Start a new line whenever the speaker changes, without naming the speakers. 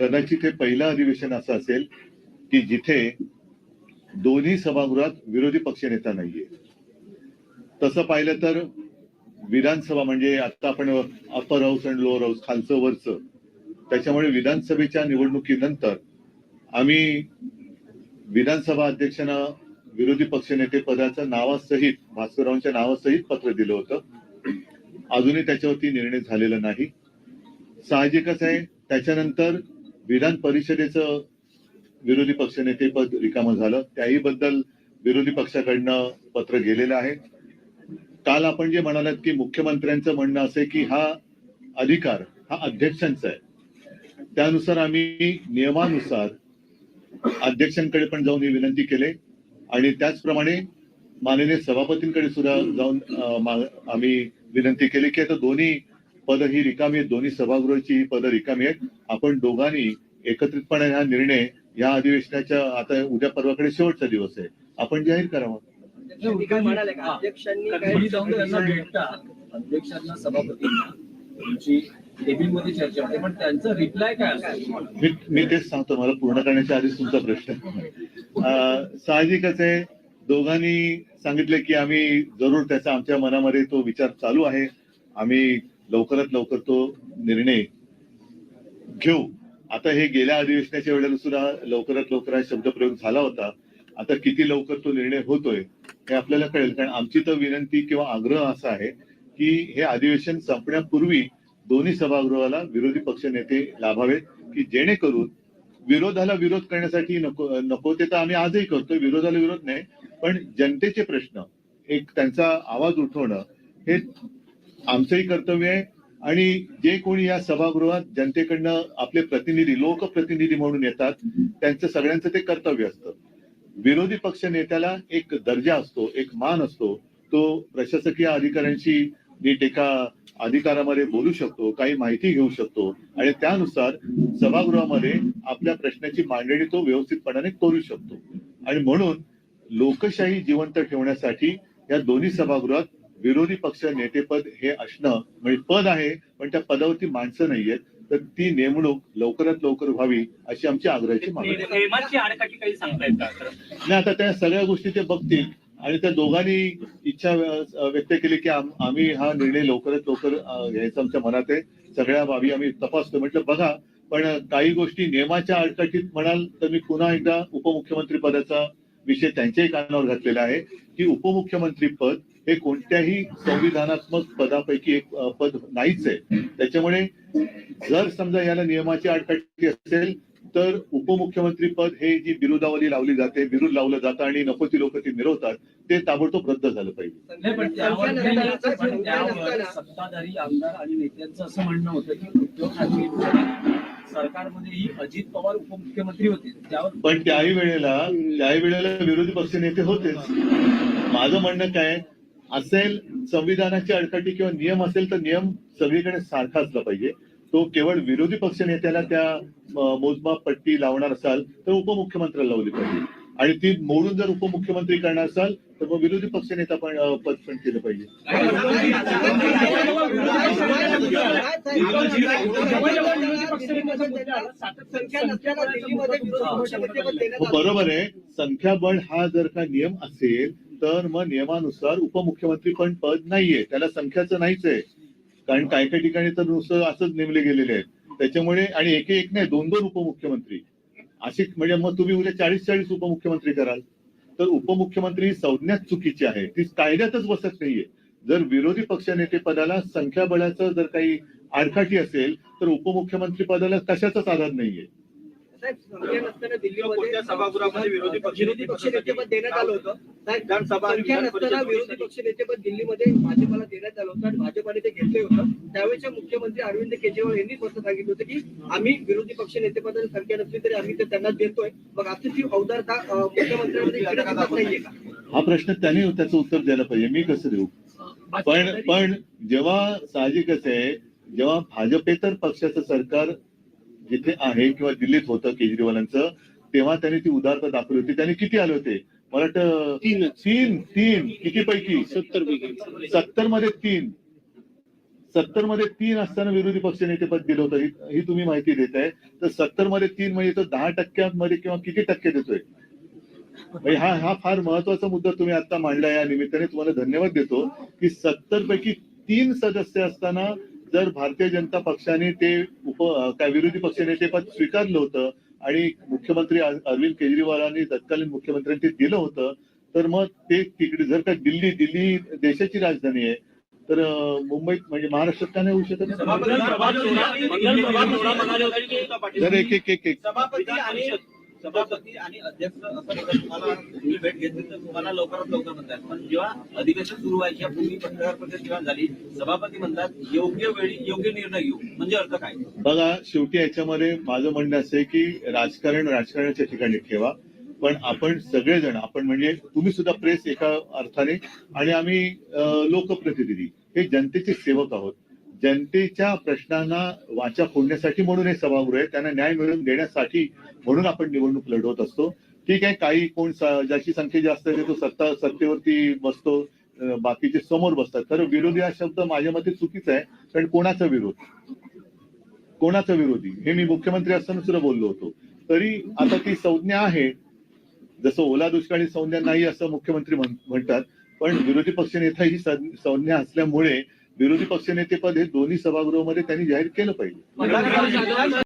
कदाचित हे पहिलं अधिवेशन असं असेल की जिथे दोन्ही सभागृहात विरोधी पक्षनेता नाहीये. तसं पाहिलं तर विधानसभा म्हणजे आता आपण upper house and lower house खालचं वरचं त्याच्यामुळे विधानसभेच्या निवडणुकीनंतर आम्ही विधानसभा अध्यक्षांना विरोधी पक्षनेते पदाच्या नावासहित भास्कररावांच्या नावासहित पत्र दिलं होतं. अजूनही त्याच्यावरती निर्णय झालेला नाही. साहजिकच आहे. त्याच्यानंतर विधान परिषदेचं विरोधी पक्षनेते पद रिकामं झालं. त्याही बद्दल विरोधी पक्षाकडनं पत्र गेलेलं आहे. काल आपण जे म्हणालात की मुख्यमंत्र्यांचं म्हणणं असं आहे की हा अधिकार हा अध्यक्षांचा आहे. त्यानुसार आम्ही नियमानुसार अध्यक्षांकडे पण जाऊन ही विनंती केली. आणि त्याचप्रमाणे माननीय सभापतींकडे सुद्धा जाऊन आम्ही विनंती केली की आता दोन्ही पद ही रिकामी आहेत. दोन्ही सभागृहाची ही पदं रिकामी आहेत. आपण दोघांनी एकत्रितपणे हा निर्णय या अधिवेशनाच्या आता उद्या परवाकडे शेवटचा दिवस आहे. आपण जाहीर करावा
त्यांनी काय म्हणाले का? अध्यक्षांनी काय
घरी जाऊन त्यांना भेटता. अध्यक्षांना सभापतींना तुमची टेबलमध्ये चर्चा होते. पण त्यांचा रिप्लाय काय असतो? तुम्हाला?
मी मी तेच सांगतो. मला पूर्ण करण्याच्या आधीच तुमचा प्रश्न अं, साहजिकच आहे. दोघांनी सांगितले की आम्ही जरूर त्याचा आमच्या मनामध्ये तो विचार चालू आहे. आम्ही लवकरात लवकर तो निर्णय घेऊ. आता हे गेल्या अधिवेशनाच्या वेळेला सुद्धा लवकरात लवकर हा शब्दप्रयोग झाला होता. आता किती लवकर तो निर्णय होतोय हे आपल्याला कळेल. कारण आमची तर विनंती किंवा आग्रह असा आहे की हे अधिवेशन संपण्यापूर्वी दोन्ही सभागृहाला विरोधी पक्ष नेते लाभावेत की जेणेकरून विरोधाला विरोध करण्यासाठी नको नको ते तर आम्ही आजही करतोय. विरोधाला विरोध नाही. पण जनतेचे प्रश्न एक त्यांचा आवाज उठवणं हे आमचंही कर्तव्य आहे. आणि जे कोणी या सभागृहात जनतेकडनं आपले प्रतिनिधी लोकप्रतिनिधी म्हणून येतात त्यांचं सगळ्यांचं ते कर्तव्य असतं. विरोधी पक्ष नेत्याला एक दर्जा असतो एक मान असतो. तो प्रशासकीय अधिकाऱ्यांशी नीट एका अधिकारामध्ये बोलू शकतो काही माहिती घेऊ शकतो. आणि त्यानुसार सभागृहामध्ये आपल्या प्रश्नाची मांडणी तो व्यवस्थितपणाने करू शकतो. आणि म्हणून लोकशाही जिवंत ठेवण्यासाठी या दोन्ही सभागृहात विरोधी पक्ष नेतेपद हे असणं म्हणजे पद आहे पण त्या पदावरती माणसं नाहीयेत. तर ती नेमणूक लवकरात लवकर व्हावी अशी आमची आग्रहाची मागणी नाही आता. त्या सगळ्या गोष्टी ते बघतील आणि त्या दोघांनी इच्छा व्य- व्यक्त केली की आम- आम्ही हा निर्णय लवकरात लवकर घ्यायचा आमच्या मनात आहे. सगळ्या बाबी आम्ही तपासतो. म्हटलं बघा पण काही गोष्टी नियमाच्या आडकाठीत म्हणाल तर मी पुन्हा एकदा उपमुख्यमंत्री पदाचा विषय त्यांच्याही कानावर घातलेला आहे. की उपमुख्यमंत्री पद हे कोणत्याही संविधानात्मक पदापैकी एक पद नाहीच आहे. त्याच्यामुळे जर समजा याला नियमाची आडकाठी असेल तर उपमुख्यमंत्री पद हे जी बिरुदावली लावली जाते बिरुद लावलं जातं आणि नको ती लोक ती मिरवतात ते ताबडतोब रद्द झालं पाहिजे.
सत्ताधारी आमदार आणि नेत्यांचं असं म्हणणं होतं की उद्धव ठाकरे अजित पवार उपमुख्यमंत्री होते. त्यावर
पण त्याही वेळेला त्याही वेळेला विरोधी पक्ष नेते होतेच. माझं म्हणणं काय असेल संविधानाची अडकटी किंवा नियम असेल तर नियम सगळीकडे सारखा असला पाहिजे. तो केवळ विरोधी पक्ष नेत्याला त्या मोजमाप पट्टी लावणार असाल तर उपमुख्यमंत्र्याला लावली पाहिजे. आणि ती मोडून जर उपमुख्यमंत्री करणार असाल तर मग विरोधी पक्ष नेता पण पद पण केलं पाहिजे. हो, बरोबर आहे. संख्याबळ हा जर का नियम असेल तर मग नियमानुसार उपमुख्यमंत्री पण पद नाहीये. त्याला संख्याचं नाहीच आहे. कारण काही काही ठिकाणी तर नुसतं असंच नेमले गेलेले आहेत. त्याच्यामुळे आणि एक एक नाही दोन दोन उपमुख्यमंत्री. अशी म्हणजे मग तुम्ही उद्या चाळीस चाळीस उपमुख्यमंत्री कराल. तर उपमुख्यमंत्री ही संज्ञाच चुकीची आहे. ती कायद्यातच बसत नाहीये. जर विरोधी पक्षनेते पदाला संख्याबळाचं जर काही आडकाठी असेल तर उपमुख्यमंत्री पदाला कशाचाच आधार नाहीये.
विरोधी पक्ष
विरोधी पक्षनेतेपद देण्यात आलं होतं. संख्या नसताना विरोधी पक्षनेतेपद दिल्लीमध्ये भाजपला देण्यात आलं होतं आणि भाजपाने ते घेतले होतं. त्यावेळेचे मुख्यमंत्री अरविंद केजरीवाल यांनी सांगितलं होतं की आम्ही विरोधी पक्ष नेतेपदाची संख्या नसली तरी आम्ही ते त्यांना देतोय. मग आता ती अवधारता मुख्यमंत्र्यांमध्ये
हा प्रश्न त्याने त्याचं उत्तर द्यायला पाहिजे. मी कसं देऊ? पण पण जेव्हा साहजिकच आहे जेव्हा भाजपेतर पक्षाचं सरकार जिथे आहे किंवा दिल्लीत होतं केजरीवालांचं तेव्हा त्यांनी ती उदारता दाखवली होती. त्यांनी किती आले होते? मला वाटतं तीन तीन तीन. किती पैकी? सत्तर पैकी. सत्तरमध्ये तीन. सत्तरमध्ये तीन असताना विरोधी पक्षनेतेपद दिलं होतं. ही ही तुम्ही माहिती देत आहे तर सत्तरमध्ये तीन म्हणजे तो दहा टक्क्यांमध्ये किंवा किती टक्के देतोय? म्हणजे हा हा फार महत्त्वाचा मुद्दा तुम्ही आता मांडला या निमित्ताने. तुम्हाला धन्यवाद देतो की सत्तर पैकी तीन सदस्य असताना जर भारतीय जनता पक्षाने ते उप काय विरोधी पक्षनेतेपद स्वीकारलं होतं आणि मुख्यमंत्री अर- अरविंद केजरीवालांनी तत्कालीन मुख्यमंत्र्यांनी ते दिलं होतं तर मग ते तिकडे जर का दिल्ली दिल्ली देशाची राजधानी आहे तर मुंबईत म्हणजे महाराष्ट्रात का नाही होऊ शकत?
एक
एक एक एक
सभापती आणि अध्यक्ष असं तुम्हाला तुम्ही भेट घेतली तर तुम्हाला लवकरात लवकर म्हणतात. पण जेव्हा अधिवेशन सुरू व्हायच्या पूर्वी पत्रकार परिषद जेव्हा झाली सभापती म्हणतात योग्य वेळी योग्य निर्णय घेऊ. म्हणजे अर्थ काय?
बघा शेवटी याच्यामध्ये माझं म्हणणं असं आहे की राजकारण राजकारणाच्या ठिकाणी ठेवा. पण आपण सगळेजण आपण म्हणजे तुम्ही सुद्धा प्रेस एका अर्थाने आणि आम्ही लोकप्रतिनिधी हे जनतेचे सेवक आहोत. जनतेच्या प्रश्नांना वाचा फोडण्यासाठी म्हणून हे सभागृह आहे. त्यांना न्याय मिळवून देण्यासाठी म्हणून आपण निवडणूक लढवत असतो. ठीक आहे काही कोण ज्याची संख्या जास्त आहे तो सत्ता सत्तेवरती बसतो बाकीचे समोर बसतात. तर विरोधी हा शब्द माझ्या मते चुकीचा आहे कारण कोणाचा विरोध? कोणाचा विरोधी? हे मी मुख्यमंत्री असताना सुद्धा बोललो होतो. तरी आता ती संज्ञा आहे. जसं ओला दुष्काळी संज्ञा नाही असं मुख्यमंत्री म्हणतात पण विरोधी पक्षनेता ही संज्ञा असल्यामुळे विरोधी पक्षनेतेपद हे दोन्ही सभागृहामध्ये त्यांनी जाहीर केलं पाहिजे.